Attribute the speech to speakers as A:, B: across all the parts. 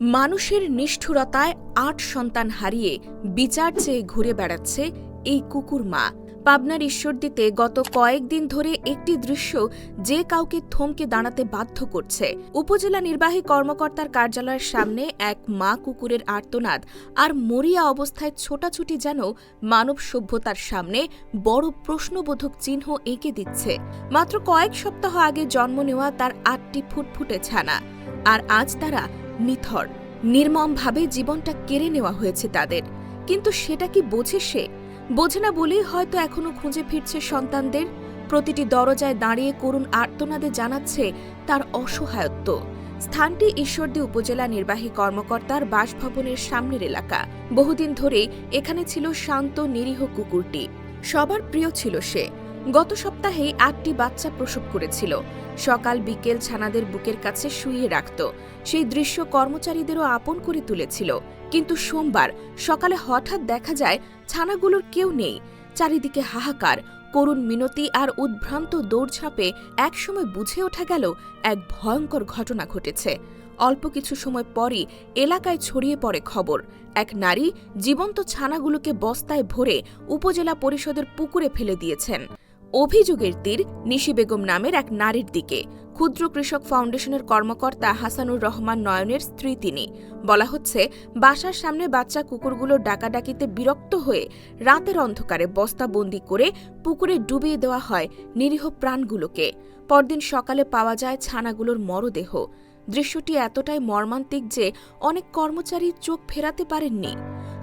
A: মানুষের নিষ্ঠুরতায় আট সন্তান হারিয়ে বিচার চেয়ে ঘুরে বেড়াচ্ছে এই কুকুর মা। পাবনার ঈশ্বরদীতে গত কয়েকদিন ধরে একটি দৃশ্য যে কাউকে থমকে দাঁড়াতে বাধ্য করছে। উপজেলা নির্বাহী কর্মকর্তার কার্যালয়ের সামনে এক মা কুকুরের আর্তনাদ আর মরিয়া অবস্থায় ছোটাছুটি যেন মানব সভ্যতার সামনে বড় প্রশ্নবোধক চিহ্ন এঁকে দিচ্ছে। মাত্র কয়েক সপ্তাহ আগে জন্ম নেওয়া তার আটটি ফুটফুটে ছানা। আর আজ তারা নিথর। নির্মমভাবে জীবনটা কেড়ে নেওয়া হয়েছে তাদের। কিন্তু সেটা কি বোঝে সে? বোঝে না বলেই হয়তো এখনও খুঁজে ফিরছে সন্তানদের। প্রতিটি দরজায় দাঁড়িয়ে করুণ আর্তনাদে জানাচ্ছে তার অসহায়ত্ব। স্থানটি ঈশ্বরদী উপজেলা নির্বাহী কর্মকর্তার বাসভবনের সামনের এলাকা। বহুদিন ধরেই এখানে ছিল শান্ত, নিরীহ কুকুরটি। সবার প্রিয় ছিল সে। গত সপ্তাহেই আটটি বাচ্চা প্রসব করেছিল। সকাল বিকেল ছানাদের বুকের কাছে শুইয়ে রাখত। সেই দৃশ্য কর্মচারীদেরও আপন করে তুলেছিল। কিন্তু সোমবার সকালে হঠাৎ দেখা যায়, ছানাগুলোর কেউ নেই। চারিদিকে হাহাকার, করুণ মিনতি আর উদ্ভ্রান্ত দৌড়ঝাঁপে একসময় বুঝে ওঠা গেল, এক ভয়ঙ্কর ঘটনা ঘটেছে। অল্প কিছু সময় পরই এলাকায় ছড়িয়ে পড়ে খবর। এক নারী জীবন্ত ছানাগুলোকে বস্তায় ভরে উপজেলা পরিষদের পুকুরে ফেলে দিয়েছেন। অভিযোগের তীর নিশি বেগম নামের এক নারীর দিকে। ক্ষুদ্র কৃষক ফাউন্ডেশনের কর্মকর্তা হাসানুর রহমান নয়নের স্ত্রী তিনি। বলা হচ্ছে, বাসার সামনে বাচ্চা কুকুরগুলোর ডাকাডাকিতে বিরক্ত হয়ে রাতের অন্ধকারে বস্তাবন্দি করে পুকুরে ডুবিয়ে দেওয়া হয় নিরীহ প্রাণগুলোকে। পরদিন সকালে পাওয়া যায় ছানাগুলোর মরদেহ। দৃশ্যটি এতটাই মর্মান্তিক যে অনেক কর্মচারী চোখ ফেরাতে পারেননি।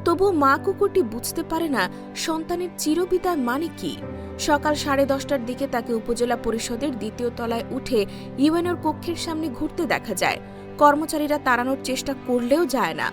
A: তবুও মা কুকুরটি বুঝতে পারে না সন্তানের চিরবিদায় মানে কি। সকাল সাড়ে দশটার দিকে তাকে উপজেলা পরিষদের দ্বিতীয় তলায় উঠে ইউএনওর কক্ষের সামনে ঘুরতে দেখা যায়। কর্মচারীরা তাড়ানোর চেষ্টা করলেও যায় না।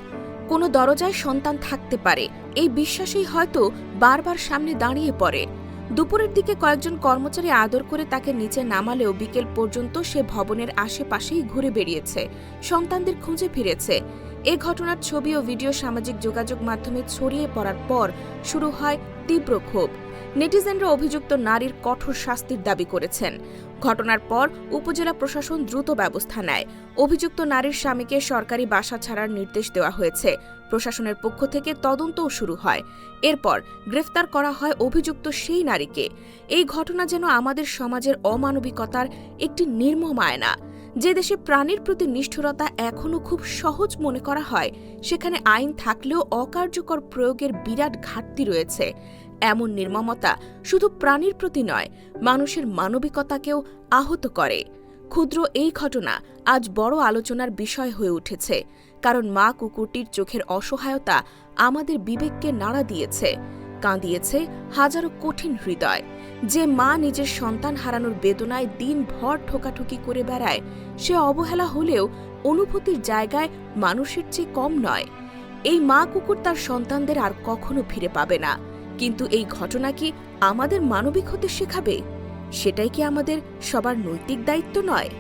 A: কোনো দরজায় সন্তান থাকতে পারে। এই বিশ্বাসেই হয়তো বারবার সামনে দাঁড়িয়ে পড়ে। দুপুরের দিকে কয়েকজন কর্মচারী আদর করে তাকে নিচে নামালেও বিকেল পর্যন্ত সে ভবনের আশেপাশেই ঘুরে বেরিয়েছে সন্তানদের খুঁজে ফিরেছে। এ ঘটনার ছবি ও ভিডিও সামাজিক যোগাযোগ মাধ্যমে ছড়িয়ে পড়ার পর শুরু হয় তীব্র ক্ষোভ। নেটিজেনরা অভিযুক্ত নারীর কঠোর শাস্তির দাবি করেছেন। ঘটনার পর উপজেলা প্রশাসন দ্রুত ব্যবস্থা নেয়। অভিযুক্ত নারীর স্বামীকে সরকারি বাসা ছাড়ার নির্দেশ দেওয়া হয়েছে। প্রশাসনের পক্ষ থেকে তদন্তও শুরু হয়। এরপর গ্রেফতার করা হয় অভিযুক্ত সেই নারীকে। এই ঘটনা যেন আমাদের সমাজের অমানবিকতার একটি নির্মম আয়না। যে দেশে প্রাণীর প্রতি নিষ্ঠুরতা এখনও খুব সহজ মনে করা হয়, সেখানে আইন থাকলেও অকার্যকর প্রয়োগের বিরাট ঘাটতি রয়েছে। এমন নির্মমতা শুধু প্রাণীর প্রতি নয়, মানুষের মানবিকতাকেও আহত করে। ক্ষুদ্র এই ঘটনা আজ বড় আলোচনার বিষয় হয়ে উঠেছে, কারণ মা কুকুরটির চোখের অসহায়তা আমাদের বিবেককে নাড়া দিয়েছে। কাঁদিয়েছে হাজারো কঠিন হৃদয়। যে মা নিজের সন্তান হারানোর বেদনায় দিনভর ঠোকাঠুকি করে বেড়ায়, সে অবহেলা হলেও অনুভূতির জায়গায় মানুষের চেয়ে কম নয়। এই মা কুকুর তার সন্তানদের আর কখনো ফিরে পাবে না। কিন্তু এই ঘটনা কি আমাদের মানবিক হতে শেখাবে? সেটাই কি আমাদের সবার নৈতিক দায়িত্ব নয়?